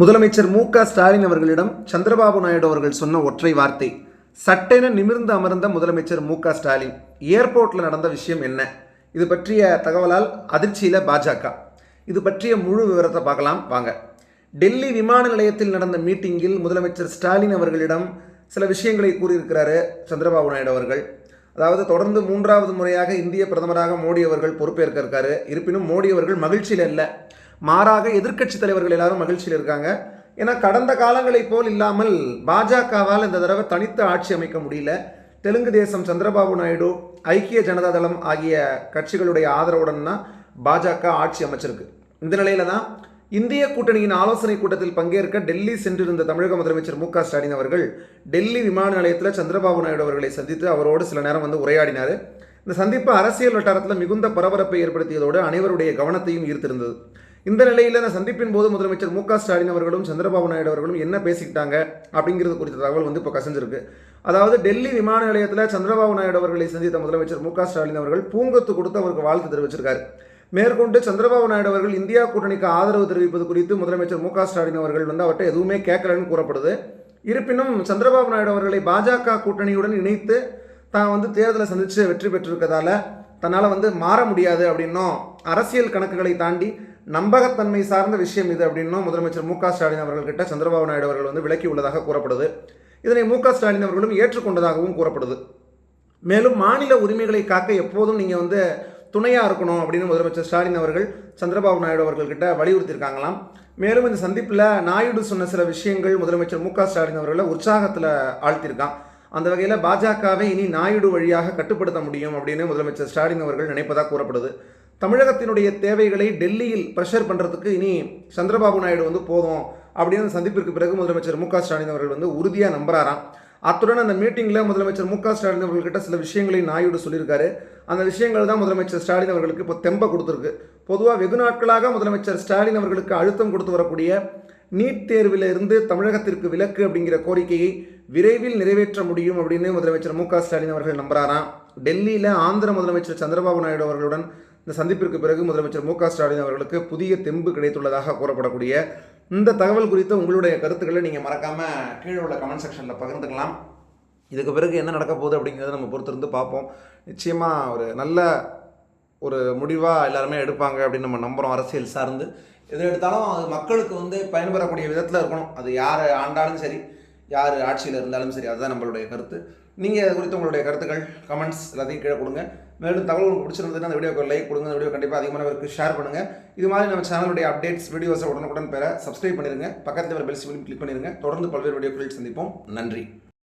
முதலமைச்சர் மு க ஸ்டாலின் அவர்களிடம் சந்திரபாபு நாயுடு அவர்கள் சொன்ன ஒற்றை வார்த்தை சட்டென நிமிர்ந்து அமர்ந்த முதலமைச்சர் மு க ஸ்டாலின் ஏர்போர்ட்டில் நடந்த விஷயம் என்ன? இது பற்றிய தகவலால் அதிர்ச்சியில் பாஜக. இது பற்றிய முழு விவரத்தை பார்க்கலாம் வாங்க. டெல்லி விமான நிலையத்தில் நடந்த மீட்டிங்கில் முதலமைச்சர் ஸ்டாலின் அவர்களிடம் சில விஷயங்களை கூறியிருக்கிறாரு சந்திரபாபு நாயுடு அவர்கள். அதாவது தொடர்ந்து மூன்றாவது முறையாக இந்திய பிரதமராக மோடி அவர்கள் பொறுப்பேற்க இருக்காரு. இருப்பினும் மோடி அவர்கள் மகிழ்ச்சியில் இல்லை. மாறாக எதிர்க்கட்சி தலைவர்கள் எல்லாரும் மகிழ்ச்சியில் இருக்காங்க. ஏன்னா கடந்த காலங்களைப் போல் இல்லாமல் பாஜகவால் இந்த தடவை தனித்து ஆட்சி அமைக்க முடியல. தெலுங்கு தேசம் சந்திரபாபு நாயுடு ஐக்கிய ஜனதா தளம் ஆகிய கட்சிகளுடைய ஆதரவுடன் தான் பாஜக ஆட்சி அமைச்சிருக்கு. இந்த நிலையில தான் இந்திய கூட்டணியின் ஆலோசனை கூட்டத்தில் பங்கேற்க டெல்லி சென்றிருந்த தமிழக முதலமைச்சர் மு க ஸ்டாலின் அவர்கள் டெல்லி விமான நிலையத்தில் சந்திரபாபு நாயுடு அவர்களை சந்தித்து அவரோடு சில நேரம் வந்து உரையாடினார். இந்த சந்திப்பு அரசியல் வட்டாரத்தில் மிகுந்த பரபரப்பை ஏற்படுத்தியதோடு அனைவருடைய கவனத்தையும் ஈர்த்திருந்தது. இந்த நிலையில் இந்த சந்திப்பின் போது முதலமைச்சர் மு க ஸ்டாலின் அவர்களும் சந்திரபாபு நாயுடு அவர்களும் என்ன பேசிக்கிட்டாங்க அப்படிங்கிறது குறித்த தகவல் வந்து இப்போ கசிஞ்சிருக்கு. அதாவது டெல்லி விமான நிலையத்தில் சந்திரபாபு நாயுடு அவர்களை சந்தித்த முதலமைச்சர் மு க ஸ்டாலின் அவர்கள் பூங்கொத்து கொடுத்து அவருக்கு வாழ்த்து தெரிவிச்சிருக்காரு. மேற்கொண்டு சந்திரபாபு நாயுடு அவர்கள் இந்தியா கூட்டணிக்கு ஆதரவு தெரிவிப்பது குறித்து முதலமைச்சர் மு க ஸ்டாலின் அவர்கள் வந்து அவர்கிட்ட எதுவுமே கேட்கலன்னு கூறப்படுது. இருப்பினும் சந்திரபாபு நாயுடு அவர்களை பாஜக கூட்டணியுடன் இணைத்து தான் வந்து தேர்தலை சந்தித்து வெற்றி பெற்றிருக்கதால தன்னால் வந்து மாற முடியாது அப்படின்னும் அரசியல் கணக்குகளை தாண்டி நம்பகத்தன்மை சார்ந்த விஷயம் இது அப்படின்னும் முதலமைச்சர் மு க ஸ்டாலின் அவர்கள்கிட்ட சந்திரபாபு நாயுடு அவர்கள் வந்து விலக்கி உள்ளதாக கூறப்படுது. இதனை மு க ஸ்டாலின் அவர்களும் ஏற்றுக்கொண்டதாகவும் கூறப்படுது. மேலும் மாநில உரிமைகளை காக்க எப்போதும் நீங்கள் வந்து துணையாக இருக்கணும் அப்படின்னு முதலமைச்சர் ஸ்டாலின் அவர்கள் சந்திரபாபு நாயுடு அவர்கள்கிட்ட வலியுறுத்தியிருக்காங்களாம். மேலும் இந்த சந்திப்பில் நாயுடு சொன்ன சில விஷயங்கள் முதலமைச்சர் மு க ஸ்டாலின் அவர்களை உற்சாகத்தில் ஆழ்த்தியிருக்கான். அந்த வகையில் பாஜகவை இனி நாயுடு வழியாக கட்டுப்படுத்த முடியும் அப்படின்னு முதலமைச்சர் ஸ்டாலின் அவர்கள் நினைப்பதாக கூறப்படுது. தமிழகத்தினுடைய தேவைகளை டெல்லியில் ப்ரெஷர் பண்ணுறதுக்கு இனி சந்திரபாபு நாயுடு வந்து போதும் அப்படின்னு அந்த சந்திப்பிற்கு பிறகு முதலமைச்சர் மு க ஸ்டாலின் அவர்கள் வந்து உறுதியாக நம்புறாராம். அத்துடன் அந்த மீட்டிங்கில் முதலமைச்சர் மு க ஸ்டாலின் அவர்கள்கிட்ட சில விஷயங்களை நாயுடு சொல்லியிருக்காரு. அந்த விஷயங்கள் தான் முதலமைச்சர் ஸ்டாலின் அவர்களுக்கு இப்போ தெம்ப கொடுத்துருக்கு. பொதுவாக வெகு நாட்களாக முதலமைச்சர் ஸ்டாலின் அவர்களுக்கு அழுத்தம் கொடுத்து வரக்கூடிய நீட் தேர்வில் இருந்து தமிழகத்திற்கு விலக்கு அப்படிங்கிற கோரிக்கையை விரைவில் நிறைவேற்ற முடியும் அப்படின்னு முதலமைச்சர் மு க ஸ்டாலின் அவர்கள் நம்புறாராம். டெல்லியில் ஆந்திர முதலமைச்சர் சந்திரபாபு நாயுடு அவர்களுடன் இந்த சந்திப்பிற்கு பிறகு முதலமைச்சர் மு ஸ்டாலின் அவர்களுக்கு புதிய தெம்பு கிடைத்துள்ளதாக கூறப்படக்கூடிய இந்த தகவல் குறித்த உங்களுடைய கருத்துக்களை நீங்கள் மறக்காமல் கீழே உள்ள கமெண்ட் செக்ஷனில் பகிர்ந்துக்கலாம். இதுக்கு பிறகு என்ன நடக்க போகுது அப்படிங்கிறத நம்ம பொறுத்திருந்து பார்ப்போம். நிச்சயமாக ஒரு நல்ல ஒரு முடிவாக எல்லாருமே எடுப்பாங்க அப்படின்னு நம்ம நம்புகிறோம் அரசியல் சார்ந்து. எது எடுத்தாலும் அது மக்களுக்கு வந்து பயன்பெறக்கூடிய விதத்தில் இருக்கணும். அது யார் ஆண்டாலும் சரி யார் ஆட்சியில் இருந்தாலும் சரி அதுதான் நம்மளுடைய கருத்து. நீங்கள் அது குறித்து உங்களுடைய கருத்துக்கள் கமெண்ட்ஸ் எல்லாத்தையும் கீழே கொடுங்க. மேலும் தகவல் உங்களுக்கு பிடிச்சிருந்ததுன்னா அந்த வீடியோக்கு லைக் கொடுங்க. அந்த வீடியோ கண்டிப்பாக அதிகமானவருக்கு ஷேர் பண்ணுங்கள் இது மாதிரி நம்ம சேனலுடைய அப்டேட்ஸ் வீடியோஸை உடனுக்குடன் பெற சப்ஸ்கிரைப் பண்ணிடுங்க பக்கத்தில் வர பெல் சிம்பிள் கிளிக் பண்ணிடுங்க தொடர்ந்து பல்வேறு வீடியோக்களில் சந்திப்போம். நன்றி.